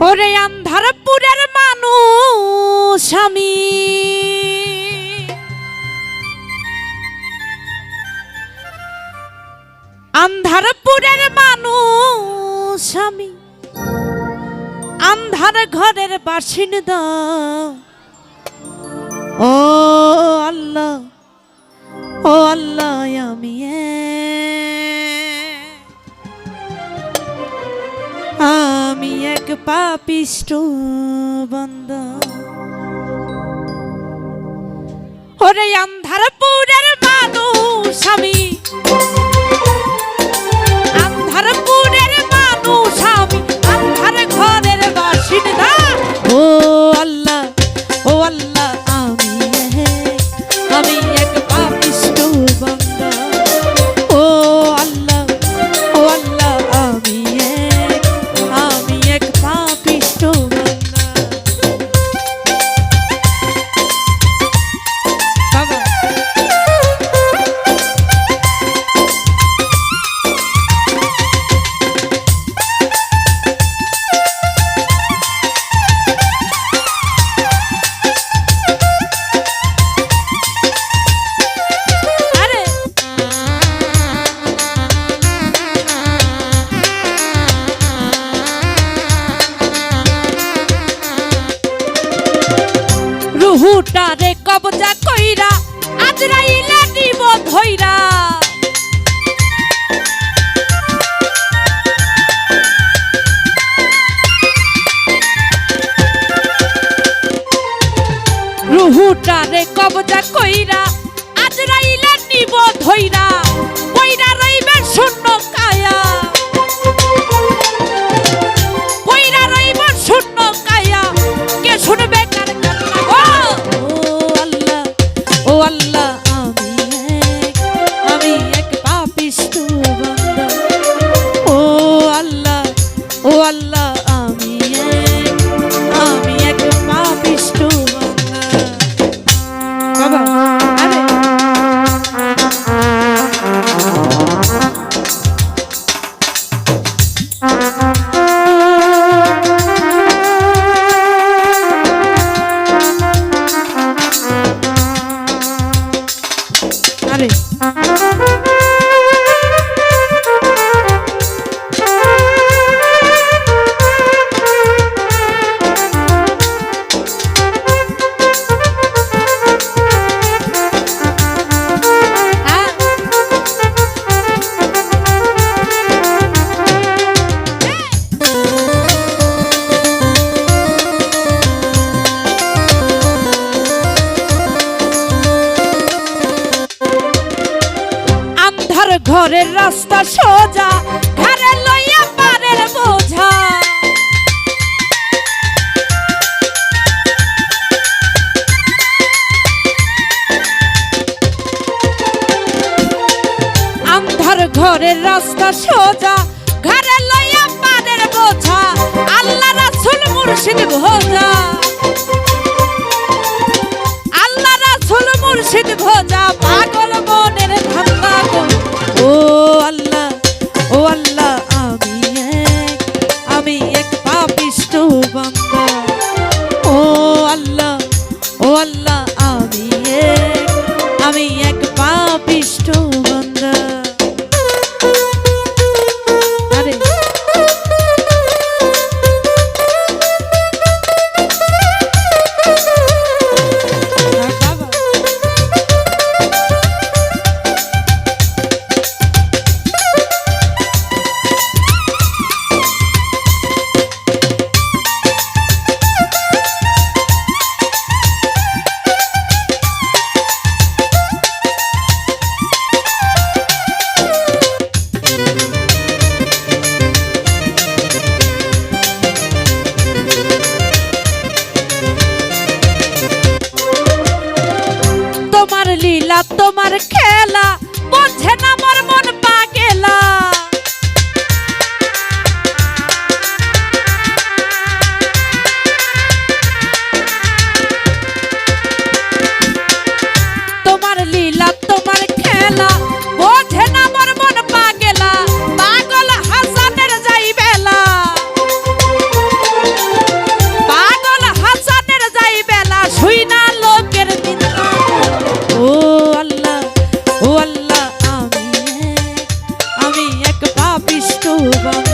ওরে আন্ধারপুরের মানুষ আমি। আন্ধারপুরের মানুষ আমি। আন্ধার ঘরের বাসিন্দা। ও আল্লাহ ও আল্লাহ আমি পাপিষ্ট বন্ধ ওরে আন্ধারপুরের রুহুটারে কবজা কইরা, আজরাইলে নিব ধইরা। রুহুটারে কইরা, আজরাইলে নিব ধইরা। কইরা রইবে শূন্য কায়া। কইরা রইব শূন্য কায়া। কে শুনবে? আল্লাহ ঘরের রাস্তা সোজা ঘরে লইয়া পারের বোঝা। ঘরের রাস্তা সোজা ঘরে খেলা তোমার খেলা বোঝে না মর মন ভালোবাসা